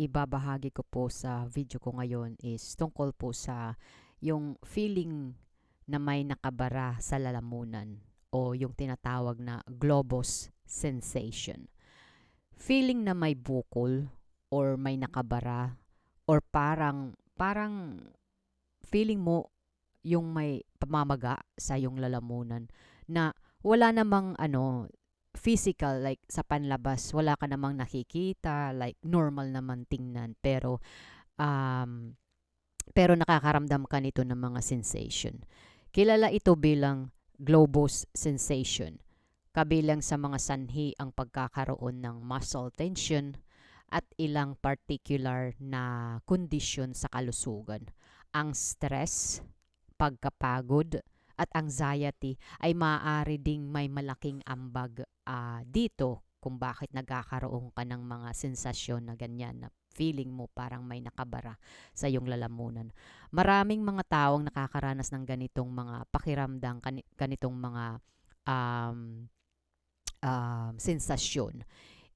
ibabahagi ko po sa video ko ngayon is tungkol po sa yung feeling na may nakabara sa lalamunan o yung tinatawag na globus sensation. Feeling na may bukol or may nakabara or parang parang feeling mo yung may pamamaga sa yung lalamunan na wala namang ano physical like sa panlabas wala ka namang nakikita like normal naman tingnan pero um, pero nakakaramdam ka nito ng mga sensation. Kilala ito bilang globus sensation. Kabilang sa mga sanhi ang pagkakaroon ng muscle tension at ilang particular na kondisyon sa kalusugan. Ang stress pagkapagod at anxiety ay maaari ding may malaking ambag uh, dito kung bakit nagkakaroon ka ng mga sensasyon na ganyan na feeling mo parang may nakabara sa iyong lalamunan. Maraming mga taong nakakaranas ng ganitong mga pakiramdam, ganitong mga um, um, sensasyon.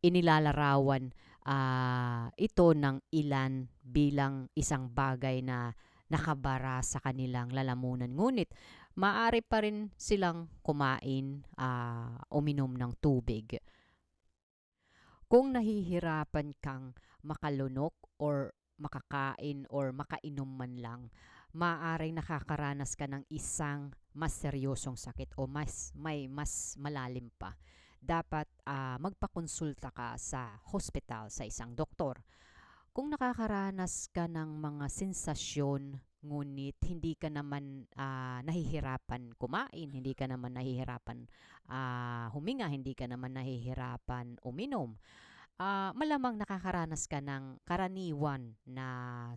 Inilalarawan uh, ito ng ilan bilang isang bagay na nakabara sa kanilang lalamunan. Ngunit maaari pa rin silang kumain, uh, uminom ng tubig. Kung nahihirapan kang makalunok or makakain or makainom man lang, maaaring nakakaranas ka ng isang mas seryosong sakit o mas may mas malalim pa. Dapat uh, magpakonsulta ka sa hospital sa isang doktor. Kung nakakaranas ka ng mga sensasyon ngunit hindi ka naman uh, nahihirapan kumain, hindi ka naman nahihirapan uh, huminga, hindi ka naman nahihirapan uminom. Uh, malamang nakakaranas ka ng karaniwan na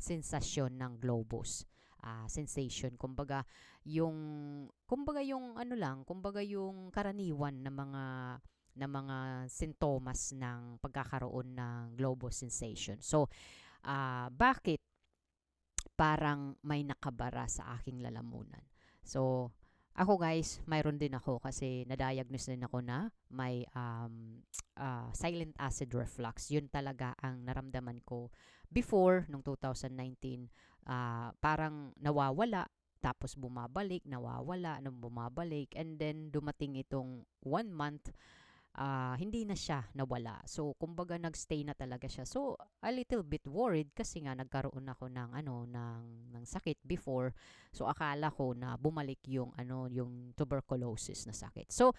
sensasyon ng globus. Uh, sensation, kumbaga yung kumbaga yung ano lang, kumbaga yung karaniwan na mga na mga sintomas ng pagkakaroon ng globus sensation. So, uh, bakit parang may nakabara sa aking lalamunan. So, ako guys, mayroon din ako kasi na-diagnose din ako na may um, uh, silent acid reflux. Yun talaga ang naramdaman ko before, nung 2019, uh, parang nawawala, tapos bumabalik, nawawala, nung bumabalik, and then dumating itong one month, uh, hindi na siya nawala. So, kumbaga nagstay na talaga siya. So, a little bit worried kasi nga nagkaroon ako ng ano ng ng sakit before. So, akala ko na bumalik yung ano yung tuberculosis na sakit. So,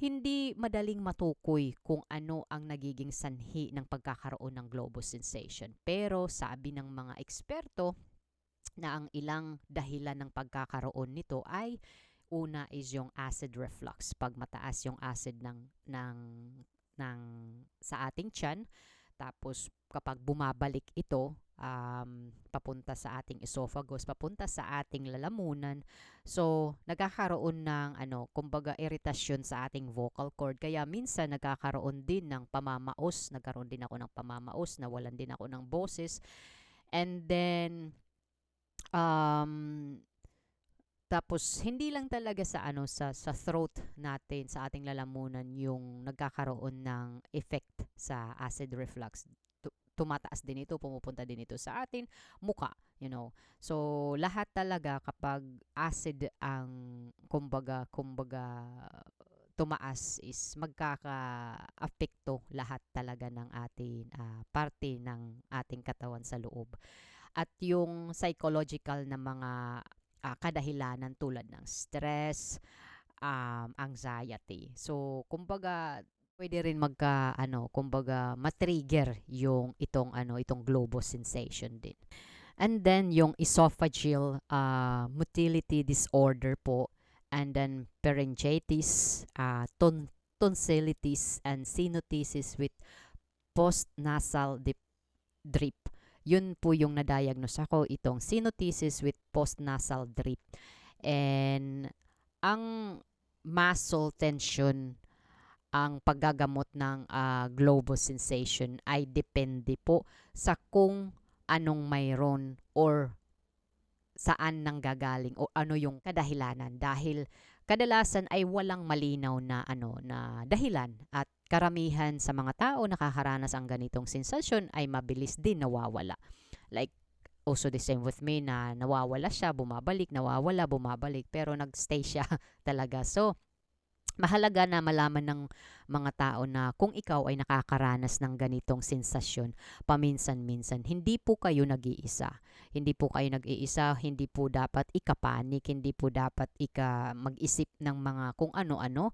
hindi madaling matukoy kung ano ang nagiging sanhi ng pagkakaroon ng globus sensation. Pero sabi ng mga eksperto na ang ilang dahilan ng pagkakaroon nito ay Una is yung acid reflux. Pag mataas yung acid ng, ng, ng sa ating tiyan, tapos kapag bumabalik ito um, papunta sa ating esophagus, papunta sa ating lalamunan, so nagkakaroon ng ano, kumbaga iritasyon sa ating vocal cord. Kaya minsan nagkakaroon din ng pamamaos, nagkaroon din ako ng pamamaos, nawalan din ako ng boses. And then um, tapos hindi lang talaga sa ano sa sa throat natin sa ating lalamunan yung nagkakaroon ng effect sa acid reflux. Tumataas din ito, pumupunta din ito sa atin muka, you know. So lahat talaga kapag acid ang kumbaga kumbaga tumaas is magkaka-apekto lahat talaga ng ating uh, parte ng ating katawan sa loob. At yung psychological na mga uh, kadahilanan tulad ng stress, um, anxiety. So, kumbaga, pwede rin magka ano, kumbaga matrigger yung itong ano, itong globus sensation din. And then yung esophageal uh, motility disorder po and then pharyngitis, uh, ton tonsillitis and sinusitis with post-nasal drip yun po yung na-diagnose ako, itong sinusitis with post-nasal drip. And ang muscle tension, ang paggagamot ng uh, globus sensation ay depende po sa kung anong mayroon or saan nanggagaling o ano yung kadahilanan dahil kadalasan ay walang malinaw na ano na dahilan at karamihan sa mga tao nakakaranas ang ganitong sensasyon ay mabilis din nawawala. Like also the same with me na nawawala siya, bumabalik, nawawala, bumabalik pero nagstay siya talaga. So mahalaga na malaman ng mga tao na kung ikaw ay nakakaranas ng ganitong sensasyon paminsan-minsan, hindi po kayo nag-iisa. Hindi po kayo nag-iisa, hindi po dapat ikapanik, hindi po dapat ika mag-isip ng mga kung ano-ano.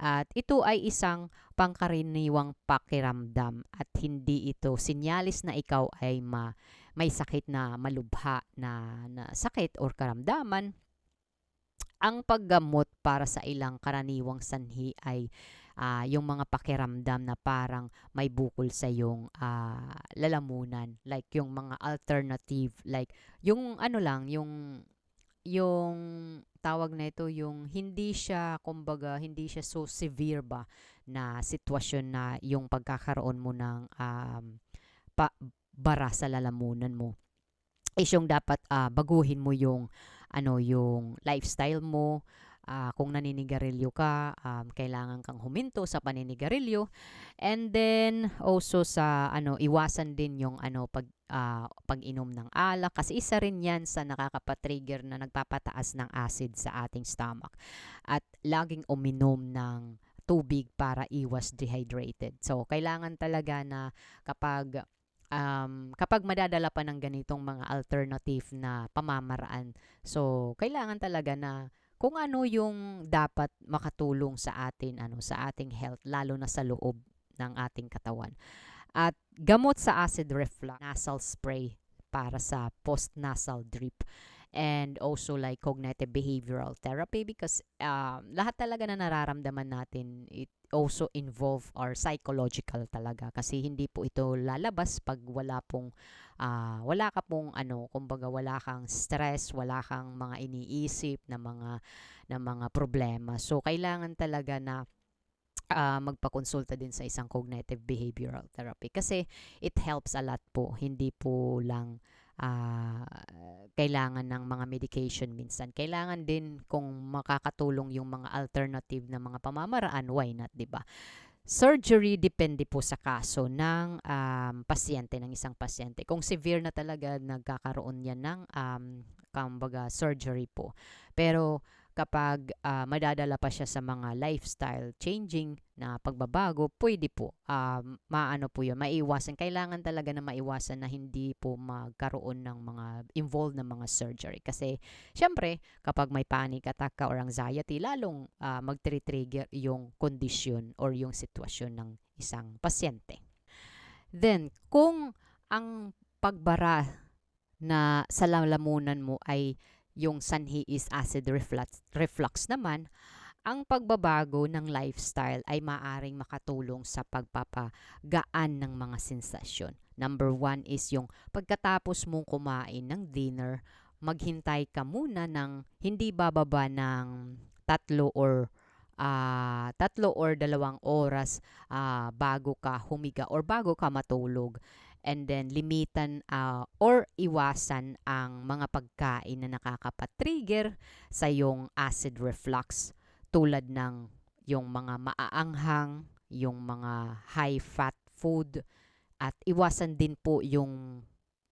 At ito ay isang pangkaraniwang pakiramdam at hindi ito sinyalis na ikaw ay ma, may sakit na malubha na, na sakit or karamdaman ang paggamot para sa ilang karaniwang sanhi ay uh, yung mga pakiramdam na parang may bukol sa yung uh, lalamunan like yung mga alternative like yung ano lang yung yung tawag na ito yung hindi siya kumbaga hindi siya so severe ba na sitwasyon na yung pagkakaroon mo ng um, pa, bara sa lalamunan mo. Is yung dapat uh, baguhin mo yung ano yung lifestyle mo, uh, kung naninigarilyo ka, um, kailangan kang huminto sa paninigarilyo. And then also sa ano iwasan din yung ano pag uh, pag-inom ng alak kasi isa rin 'yan sa nakakapatrigger na nagpapataas ng acid sa ating stomach. At laging uminom ng tubig para iwas dehydrated. So kailangan talaga na kapag um, kapag madadala pa ng ganitong mga alternative na pamamaraan, so kailangan talaga na kung ano yung dapat makatulong sa atin, ano, sa ating health, lalo na sa loob ng ating katawan. At gamot sa acid reflux, nasal spray para sa post-nasal drip and also like cognitive behavioral therapy because um, lahat talaga na nararamdaman natin it also involve our psychological talaga kasi hindi po ito lalabas pag wala pong uh, wala ka pong ano kumbaga wala kang stress wala kang mga iniisip na mga na mga problema so kailangan talaga na uh, magpakonsulta din sa isang cognitive behavioral therapy kasi it helps a lot po hindi po lang uh, kailangan ng mga medication minsan. Kailangan din kung makakatulong yung mga alternative na mga pamamaraan, why not, 'di ba? Surgery depende po sa kaso ng um, pasyente, ng isang pasyente. Kung severe na talaga nagkakaroon yan ng um, kumbaga surgery po. Pero kapag uh, madadala pa siya sa mga lifestyle changing na pagbabago, pwede po, uh, maano po yun, maiwasan. Kailangan talaga na maiwasan na hindi po magkaroon ng mga involved na mga surgery. Kasi, syempre, kapag may panic attack ka or anxiety, lalong uh, mag-trigger yung condition or yung sitwasyon ng isang pasyente. Then, kung ang pagbara na sa lalamunan mo ay yung sanhi is acid reflux, reflux naman, ang pagbabago ng lifestyle ay maaring makatulong sa pagpapagaan ng mga sensasyon. Number one is yung pagkatapos mong kumain ng dinner, maghintay ka muna ng hindi bababa ng tatlo or uh, tatlo or dalawang oras uh, bago ka humiga or bago ka matulog and then limitan uh, or iwasan ang mga pagkain na nakakapatrigger sa yung acid reflux tulad ng yung mga maaanghang, yung mga high fat food at iwasan din po yung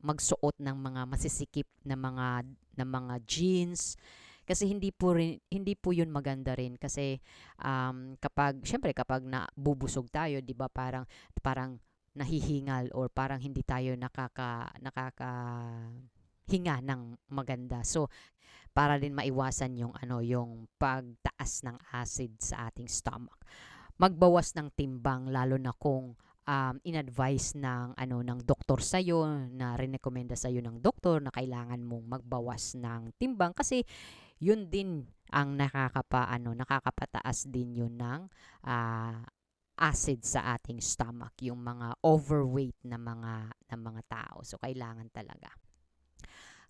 magsuot ng mga masisikip na mga na mga jeans. Kasi hindi po rin, hindi po 'yun maganda rin kasi um, kapag syempre kapag nabubusog tayo 'di ba parang parang nahihingal or parang hindi tayo nakaka nakaka hinga ng maganda. So para din maiwasan yung ano yung pagtaas ng acid sa ating stomach. Magbawas ng timbang lalo na kung um, in-advise ng ano ng doktor sa iyo na rinekomenda sa iyo ng doktor na kailangan mong magbawas ng timbang kasi yun din ang nakakapa ano nakakapataas din yun ng uh, acid sa ating stomach, yung mga overweight na mga na mga tao. So kailangan talaga.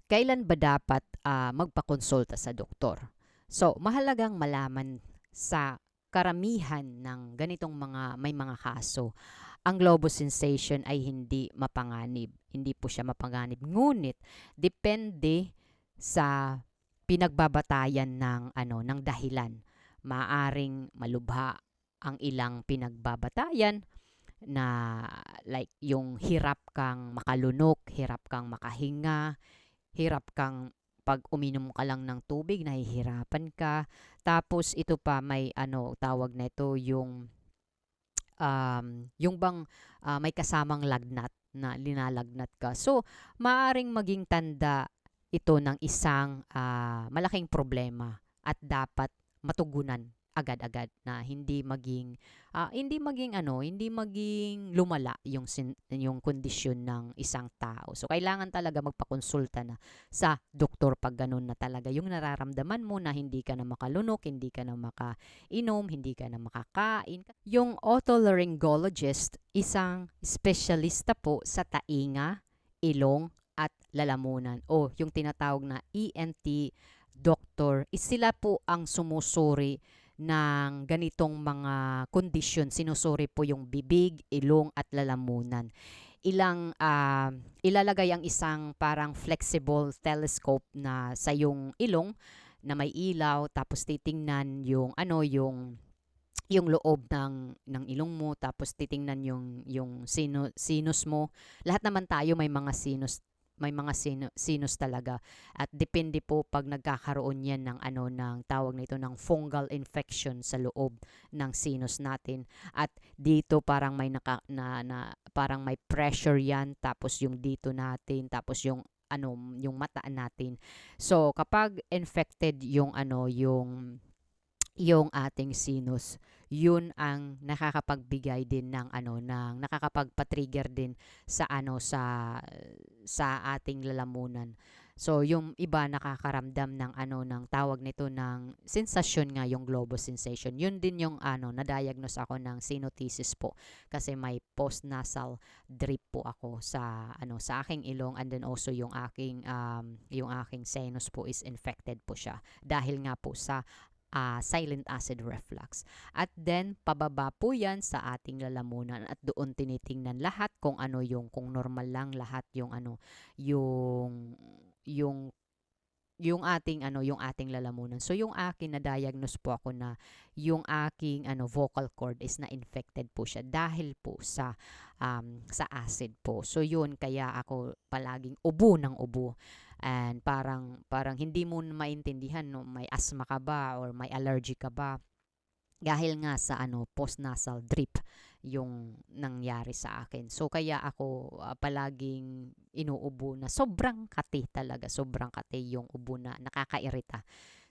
Kailan ba dapat uh, magpakonsulta sa doktor? So mahalagang malaman sa karamihan ng ganitong mga may mga kaso, ang globus sensation ay hindi mapanganib. Hindi po siya mapanganib. Ngunit depende sa pinagbabatayan ng ano ng dahilan maaring malubha ang ilang pinagbabatayan na like yung hirap kang makalunok, hirap kang makahinga, hirap kang pag uminom ka lang ng tubig, nahihirapan ka. Tapos ito pa may ano tawag na ito yung um, yung bang ah, may kasamang lagnat na linalagnat ka. So, maaring maging tanda ito ng isang ah, malaking problema at dapat matugunan agad-agad na hindi maging ah, hindi maging ano, hindi maging lumala yung sin- yung kondisyon ng isang tao. So kailangan talaga magpakonsulta na sa doktor pag ganun na talaga yung nararamdaman mo na hindi ka na makalunok, hindi ka na makainom, hindi ka na makakain. Yung otolaryngologist, isang espesyalista po sa tainga, ilong at lalamunan o yung tinatawag na ENT doctor. Is sila po ang sumusuri ng ganitong mga kondisyon. Sinusuri po yung bibig, ilong at lalamunan. Ilang ah, ilalagay ang isang parang flexible telescope na sa yung ilong na may ilaw tapos titingnan yung ano yung yung loob ng ng ilong mo tapos titingnan yung yung sino, sinus mo. Lahat naman tayo may mga sinus may mga sino, sinus talaga. At depende po pag nagkakaroon yan ng ano ng tawag nito ng fungal infection sa loob ng sinus natin. At dito parang may naka, na, na parang may pressure yan tapos yung dito natin tapos yung ano yung mata natin. So kapag infected yung ano yung yung ating sinus yun ang nakakapagbigay din ng ano ng nakakapagpa-trigger din sa ano sa sa ating lalamunan. So yung iba nakakaramdam ng ano ng tawag nito ng sensasyon nga yung globus sensation. Yun din yung ano na-diagnose ako ng sinusitis po kasi may post-nasal drip po ako sa ano sa aking ilong and then also yung aking um, yung aking sinus po is infected po siya dahil nga po sa uh, silent acid reflux. At then, pababa po yan sa ating lalamunan at doon tinitingnan lahat kung ano yung, kung normal lang lahat yung ano, yung, yung yung ating ano yung ating lalamunan. So yung akin na diagnose po ako na yung aking ano vocal cord is na infected po siya dahil po sa um, sa acid po. So yun kaya ako palaging ubo ng ubo and parang parang hindi mo maintindihan no may asthma ka ba or may allergy ka ba dahil nga sa ano post-nasal drip yung nangyari sa akin. So kaya ako uh, palaging inuubo na sobrang kati talaga, sobrang kati yung ubo na nakakairita.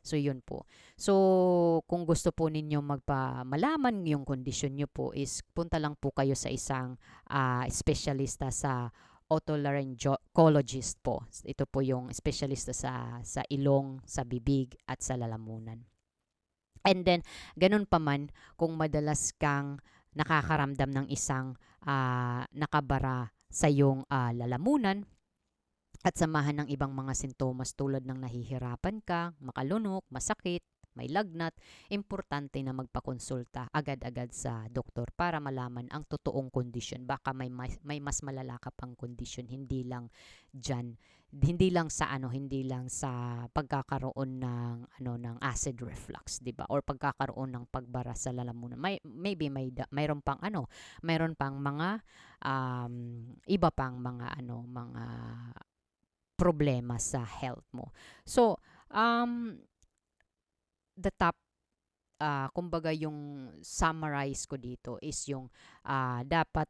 So yun po. So kung gusto po ninyo magpa-malaman yung kondisyon nyo po is punta lang po kayo sa isang uh, espesyalista sa otolaryngologist po. Ito po yung specialista sa sa ilong, sa bibig at sa lalamunan. And then ganun pa man kung madalas kang nakakaramdam ng isang uh, nakabara sa iyong uh, lalamunan at samahan ng ibang mga sintomas tulad ng nahihirapan ka, makalunok, masakit, may lagnat, importante na magpakonsulta agad-agad sa doktor para malaman ang totoong kondisyon. Baka may, may, may mas malala ka pang kondisyon, hindi lang dyan, hindi lang sa ano, hindi lang sa pagkakaroon ng ano ng acid reflux, 'di ba? Or pagkakaroon ng pagbara sa lalamunan. May maybe may da, mayroon pang ano, mayroon pang mga um, iba pang mga ano, mga problema sa health mo. So, um, the top uh, kumbaga yung summarize ko dito is yung uh, dapat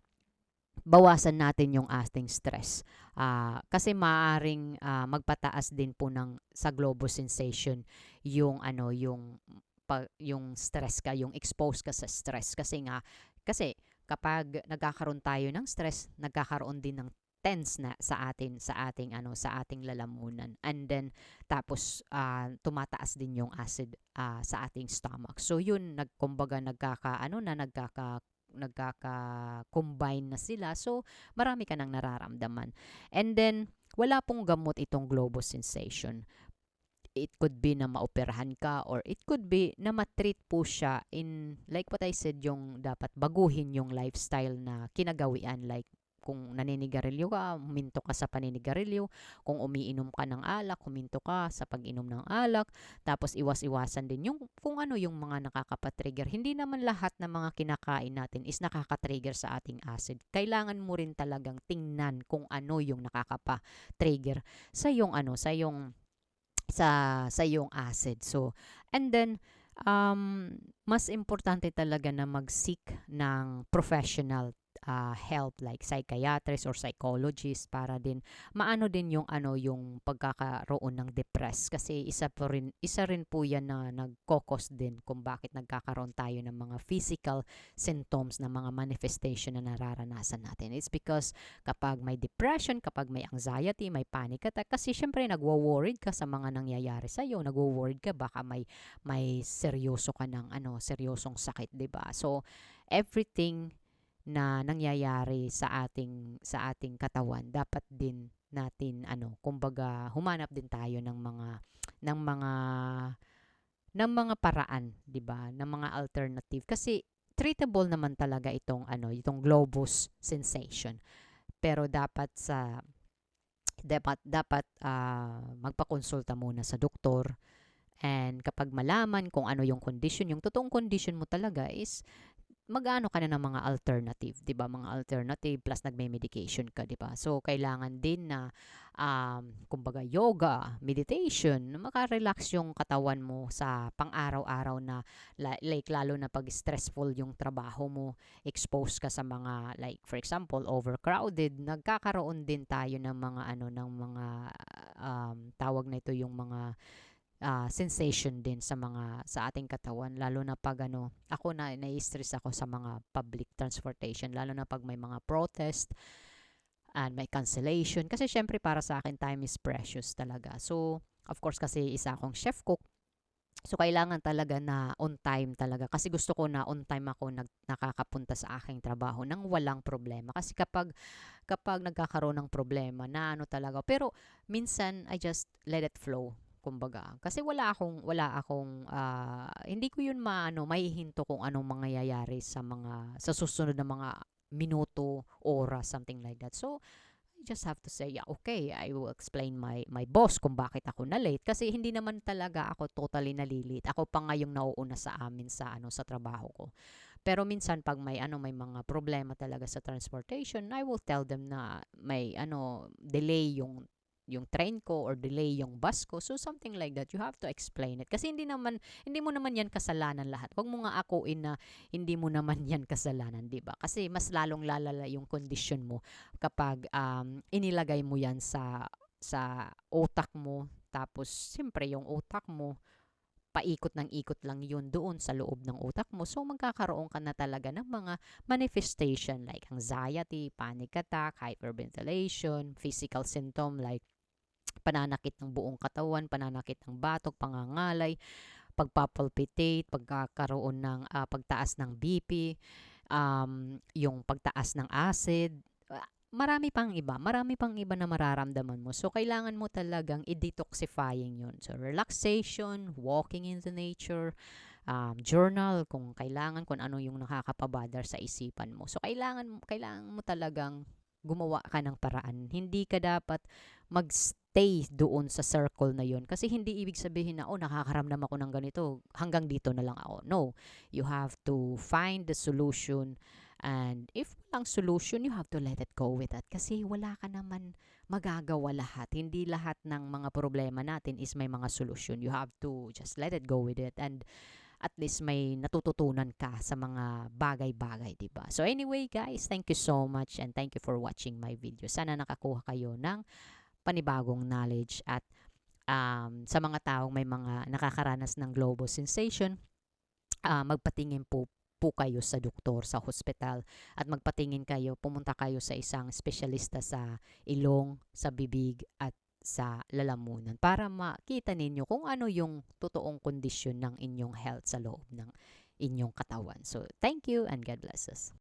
bawasan natin yung ating stress. Uh, kasi maaring uh, magpataas din po ng sa global sensation yung ano yung pa, yung stress ka, yung expose ka sa stress kasi nga kasi kapag nagkakaroon tayo ng stress, nagkakaroon din ng tense na sa atin sa ating ano sa ating lalamunan. And then tapos uh, tumataas din yung acid uh, sa ating stomach. So yun nagkumbaga nagkaka ano na nagkaka nagkaka-combine na sila. So marami ka nang nararamdaman. And then wala pong gamot itong globus sensation it could be na maoperahan ka or it could be na matreat po siya in like what I said yung dapat baguhin yung lifestyle na kinagawian like kung naninigarilyo ka, huminto ka sa paninigarilyo. Kung umiinom ka ng alak, huminto ka sa pag-inom ng alak. Tapos iwas-iwasan din yung kung ano yung mga nakakapatrigger. Hindi naman lahat ng mga kinakain natin is nakakatrigger sa ating acid. Kailangan mo rin talagang tingnan kung ano yung nakakapa-trigger sa yung ano, sa yung sa sa yung acid. So, and then um, mas importante talaga na mag-seek ng professional uh, help like psychiatrist or psychologist para din maano din yung ano yung pagkakaroon ng depress. Kasi isa po rin isa rin po yan na nagkokos din kung bakit nagkakaroon tayo ng mga physical symptoms na mga manifestation na nararanasan natin. It's because kapag may depression kapag may anxiety may panic attack kasi syempre nagwo-worried ka sa mga nangyayari sa iyo nagwo-worried ka baka may may seryoso ka ng ano seryosong sakit 'di ba? So everything na nangyayari sa ating sa ating katawan. Dapat din natin ano kumbaga humanap din tayo ng mga ng mga ng mga paraan 'di ba ng mga alternative. Kasi treatable naman talaga itong ano itong globus sensation. Pero dapat sa dapat dapat uh, magpakonsulta muna sa doktor. And kapag malaman kung ano yung condition yung totoong condition mo talaga is mag-ano ka na ng mga alternative, 'di ba? Mga alternative plus nagme-medication ka, 'di ba? So kailangan din na um kumbaga yoga, meditation, maka-relax yung katawan mo sa pang-araw-araw na like lalo na pag stressful yung trabaho mo, expose ka sa mga like for example, overcrowded, nagkakaroon din tayo ng mga ano ng mga um tawag na ito yung mga uh, sensation din sa mga sa ating katawan lalo na pag ano ako na nai-stress ako sa mga public transportation lalo na pag may mga protest and may cancellation kasi syempre para sa akin time is precious talaga so of course kasi isa akong chef cook So, kailangan talaga na on time talaga. Kasi gusto ko na on time ako nag, nakakapunta sa aking trabaho nang walang problema. Kasi kapag, kapag nagkakaroon ng problema, na ano talaga. Pero, minsan, I just let it flow kumbaga. Kasi wala akong wala akong uh, hindi ko 'yun maano maihinto kung anong mangyayari sa mga sa susunod na mga minuto, oras, something like that. So I just have to say, yeah, okay, I will explain my my boss kung bakit ako na late kasi hindi naman talaga ako totally nalilate. Ako pa nga yung nauuna sa amin sa ano sa trabaho ko. Pero minsan pag may ano may mga problema talaga sa transportation, I will tell them na may ano delay yung yung train ko or delay yung bus ko. So something like that, you have to explain it. Kasi hindi naman hindi mo naman yan kasalanan lahat. Huwag mo nga akuin na hindi mo naman yan kasalanan, 'di ba? Kasi mas lalong lalala yung condition mo kapag um, inilagay mo yan sa sa utak mo tapos siyempre yung utak mo paikot ng ikot lang yun doon sa loob ng utak mo. So, magkakaroon ka na talaga ng mga manifestation like anxiety, panic attack, hyperventilation, physical symptom like pananakit ng buong katawan, pananakit ng batok, pangangalay, pagpapalpitate, pagkakaroon ng uh, pagtaas ng BP, um, yung pagtaas ng acid, marami pang iba, marami pang iba na mararamdaman mo. So, kailangan mo talagang i-detoxifying yun. So, relaxation, walking in the nature, um, journal kung kailangan, kung ano yung nakakapabadar sa isipan mo. So, kailangan, kailangan mo talagang gumawa ka ng paraan. Hindi ka dapat magstay doon sa circle na yon kasi hindi ibig sabihin na oh nakakaramdam ako ng ganito hanggang dito na lang ako no you have to find the solution and if walang solution you have to let it go with that kasi wala ka naman magagawa lahat hindi lahat ng mga problema natin is may mga solution you have to just let it go with it and at least may natututunan ka sa mga bagay-bagay, 'di ba? So anyway, guys, thank you so much and thank you for watching my video. Sana nakakuha kayo ng panibagong knowledge at um, sa mga taong may mga nakakaranas ng global sensation, uh, magpatingin po po kayo sa doktor sa hospital at magpatingin kayo, pumunta kayo sa isang espesyalista sa ilong, sa bibig at sa lalamunan para makita ninyo kung ano yung totoong kondisyon ng inyong health sa loob ng inyong katawan. So, thank you and God bless us.